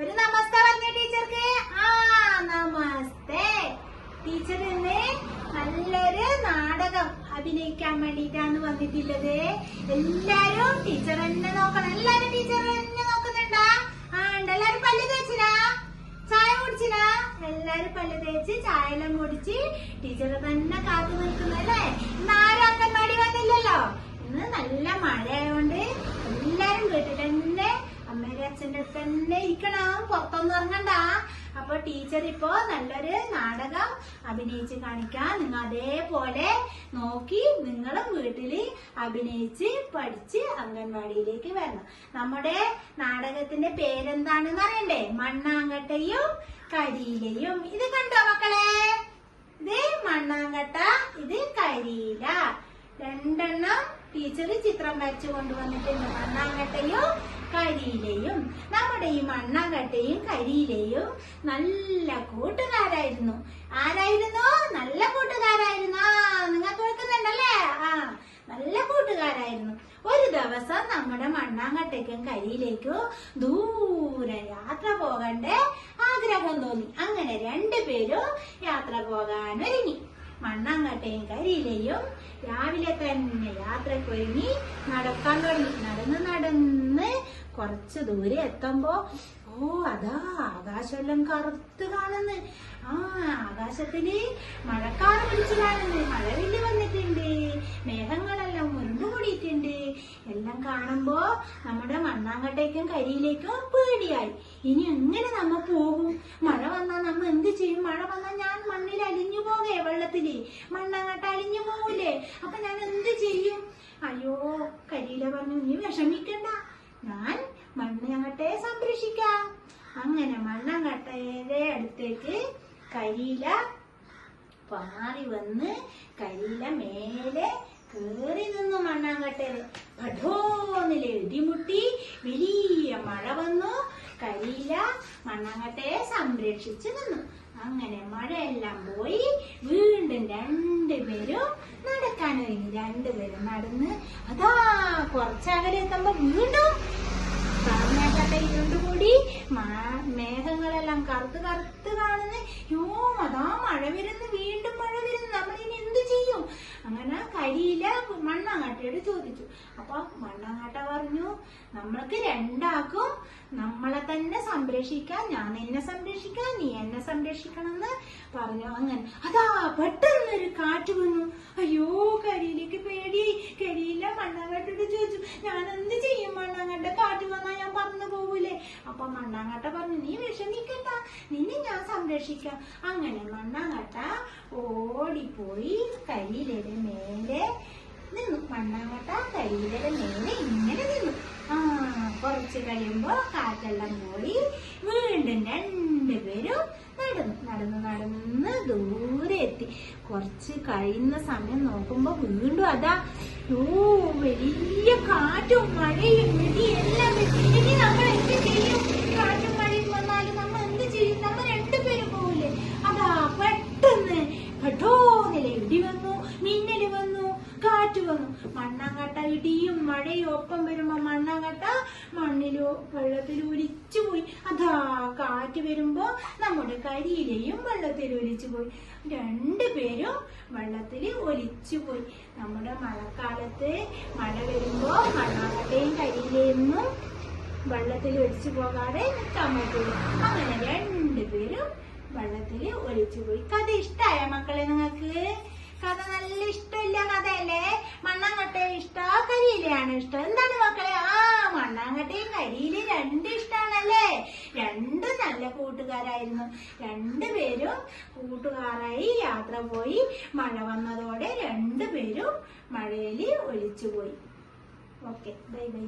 ഒരു നമസ്തേ പറഞ്ഞ ടീച്ചർക്ക്. ആ നമസ്തേ. ടീച്ചർ ഇന്ന് നല്ലൊരു നാടകം അഭിനയിക്കാൻ വേണ്ടിയിട്ടാണ് വന്നിട്ടുള്ളത്. എല്ലാരും ടീച്ചർ എന്നെ നോക്കണം. എല്ലാരും ടീച്ചർ എന്നെ നോക്കുന്നുണ്ടാ? ആ ഉണ്ട് എല്ലാരും പല്ല് തേച്ചിനാ? ചായ കുടിച്ചിനാ? എല്ലാരും പല്ല് തേച്ച് ചായ എല്ലാം കുടിച്ച് ടീച്ചർ തന്നെ കാത്തു നിൽക്കുന്നല്ലേ ഇന്ന് ആരും അംഗൻവാടി വന്നില്ലല്ലോ. ഇന്ന് നല്ല മഴയായോണ്ട് എല്ലാരും വീട്ടിൽ തന്നെ അമ്മയുടെ അച്ഛന്റെ അടുത്ത് തന്നെ ഇരിക്കണം. പുറത്തൊന്നും ഇറങ്ങണ്ട. അപ്പൊ ടീച്ചർ ഇപ്പോ നല്ലൊരു നാടകം അഭിനയിച്ച് കാണിക്കാൻ നിങ്ങൾ അതേപോലെ നോക്കി നിങ്ങളും വീട്ടിൽ അഭിനയിച്ച് പഠിച്ച് അംഗൻവാടിയിലേക്ക് വരണം. നമ്മുടെ നാടകത്തിന്റെ പേരെന്താണെന്ന് അറിയണ്ടേ? മണ്ണാങ്കട്ടയും കരിയിലയും. ഇത് കണ്ടോ മക്കളെ? ഇത് മണ്ണാങ്കട്ട ഇത് കരിയില. രണ്ടെണ്ണം ടീച്ചർ ചിത്രം വരച്ചു കൊണ്ടുവന്നിട്ടുണ്ട്. മണ്ണാങ്കട്ടയും കരിയിലയും നമ്മുടെ ഈ മണ്ണാങ്കട്ടയും കരിയിലെയും നല്ല കൂട്ടുകാരായിരുന്നു. ആരായിരുന്നു? നല്ല കൂട്ടുകാരായിരുന്നു. ആ നിങ്ങൾക്ക് കേൾക്കുന്നുണ്ടല്ലേ? ആ നല്ല കൂട്ടുകാരായിരുന്നു. ഒരു ദിവസം നമ്മുടെ മണ്ണാങ്കട്ടയ്ക്കും കരിയിലേക്കും ദൂരെ യാത്ര പോകണ്ട ആഗ്രഹം തോന്നി. അങ്ങനെ രണ്ടുപേരും യാത്ര പോകാൻ ഒരുങ്ങി മണ്ണാങ്കട്ടയും കരിയിലെയും രാവിലെ തന്നെ യാത്രക്കൊരുങ്ങി നടക്കാൻ തുടങ്ങി. നടന്ന് നടന്ന് കുറച്ച് ദൂരെ എത്തുമ്പോ ഓ അതാ ആകാശമെല്ലാം കറുത്ത് കാണുന്നു. ആ ആകാശത്തിൽ മഴക്കാറ് പിടിച്ചു കാണുന്നു മഴവില്ല് വന്നിട്ടുണ്ട്. മേഘങ്ങളെല്ലാം ഉരുണ്ടു കൂടിയിട്ടുണ്ട്. എല്ലാം കാണുമ്പോ നമ്മുടെ മണ്ണാങ്കട്ടേക്കും കരിയിലേക്കും പേടിയായി. ഇനി എങ്ങനെ നമ്മ പോകും? മഴ വന്നാൽ നമ്മ എന്ത് ചെയ്യും? മഴ വന്നാൽ ഞാൻ മണ്ണിൽ അലിഞ്ഞു പോകേ വെള്ളത്തിൽ. മണ്ണാങ്കട്ട അലിഞ്ഞു പോകൂലേ അപ്പൊ ഞാൻ എന്ത് ചെയ്യും? അയ്യോ കരിയില പറഞ്ഞു നീ വിഷമിക്കണ്ട. ഞാൻ അങ്ങനെ മണ്ണാങ്കട്ടയുടെ അടുത്തേക്ക് കരിയില പാറി വന്ന് കരിയില മേലെ കേറി നിന്നു മണ്ണാങ്കട്ടയിൽ കഠോന്നിൽ ഇടിമുട്ടി വലിയ മഴ വന്നു. കരിയില മണ്ണാങ്കട്ടയെ സംരക്ഷിച്ചു നിന്നു. അങ്ങനെ മഴയെല്ലാം പോയി. വീണ്ടും രണ്ടുപേരും നടക്കാൻ ഒരുങ്ങി. രണ്ടുപേരും നടന്ന് അതാ കുറച്ചകലെത്തുമ്പോ വീണ്ടും കാർമേഘത്തെ ഇരുണ്ടുകൂടി മേഘങ്ങളെല്ലാം കറുത്ത് കറുത്ത് കാണുന്ന. യോ അതാ മഴ വരുന്നു വീണ്ടും മഴ വരുന്നു. നമ്മൾ ഇനി എന്ത് ചെയ്യും? അങ്ങനെ കരിയില മണ്ണാങ്ങാട്ടയോട് ചോദിച്ചു. അപ്പൊ മണ്ണാങ്ങാട്ട പറഞ്ഞു നമ്മൾക്ക് രണ്ടാക്കും നമ്മളെ തന്നെ സംരക്ഷിക്കാൻ ഞാൻ എന്നെ സംരക്ഷിക്കാൻ നീ എന്നെ സംരക്ഷിക്കണം എന്ന് പറഞ്ഞു. അങ്ങനെ അതാ പെട്ടെന്നൊരു കാറ്റ് വന്നു. അയ്യോ കരിയിലേക്ക് പേടി കരിയില്ല മണ്ണാങ്ങാട്ടോട് ചോദിച്ചു ഞാൻ എന്ത് ചെയ്യും മണ്ണാങ്ങാട്ട കാറ്റ് വന്നാൽ ഞാൻ പറന്നു അപ്പൊ മണ്ണാങ്ങാട്ട പറഞ്ഞു നീ വിഷമിക്കണ്ട നിന്നെ ഞാൻ സംരക്ഷിക്കാം. അങ്ങനെ മണ്ണാങ്ങാട്ട ഓടിപ്പോയി കരിയിലയുടെ മേലെ നിന്നു. മണ്ണാങ്ങാട്ട കരിയിലയുടെ മേലെ ഇങ്ങനെ നിന്നു. ആ കുറച്ച് കഴിയുമ്പോ കാറ്റെല്ലാം പോയി വീണ്ടും രണ്ടുപേരും നടന്നു. നടന്ന് നടന്ന് ദൂരെ എത്തി. കുറച്ച് കഴിയുന്ന സമയം നോക്കുമ്പോ വീണ്ടും അതാ ഓ വലിയ കാറ്റും മഴയും എല്ലാം വരും. ഇനി നമ്മൾ എന്ത് ചെയ്യും കാറ്റും മഴയും വന്നാലും നമ്മൾ എന്ത് ചെയ്യും നമ്മൾ രണ്ടുപേരും പോവില്ലേ അതാ പെട്ടെന്ന് പെട്ടോന്നിലെ ഇടി വന്നു മിന്നൽ വന്നു കാറ്റ് വന്നു മണ്ണാങ്കട്ട ഇടിയും മഴയും ഒപ്പം വരുമ്പോ മണ്ണാങ്കട്ട മണ്ണിലോ വെള്ളത്തിൽ ഒലിച്ചു പോയി. അതാ കാറ്റ് വരുമ്പോ നമ്മുടെ കരിയിലെയും വെള്ളത്തിൽ ഒലിച്ചു പോയി. രണ്ടുപേരും വെള്ളത്തിൽ ഒലിച്ചു പോയി. നമ്മുടെ മഴക്കാലത്ത് മഴ വരുമ്പോ മണ്ണാങ്കട്ടയും കരിയിലെയൊന്നും വെള്ളത്തിൽ ഒലിച്ചു പോകാതെ നിൽക്കാൻ പറ്റുള്ളൂ അങ്ങനെ രണ്ടുപേരും വെള്ളത്തിൽ ഒലിച്ചു പോയി. കഥ ഇഷ്ടായ മക്കളെ നിങ്ങൾക്ക്? കഥ നല്ല ഇഷ്ടമില്ല കഥയല്ലേ? മണ്ണാങ്കട്ടയും ഇഷ്ടോ കരിയിലാണ് ഇഷ്ടം. എന്താണ് മക്കളെ? ആ മണ്ണാങ്കട്ടയും കരിയിലും രണ്ട് ഇഷ്ടമാണല്ലേ രണ്ടും നല്ല കൂട്ടുകാരായിരുന്നു. രണ്ടുപേരും കൂട്ടുകാരായി യാത്ര പോയി. മഴ വന്നതോടെ രണ്ടുപേരും മഴയിൽ ഒഴിച്ചുപോയി ഓക്കെ ബൈ ബൈ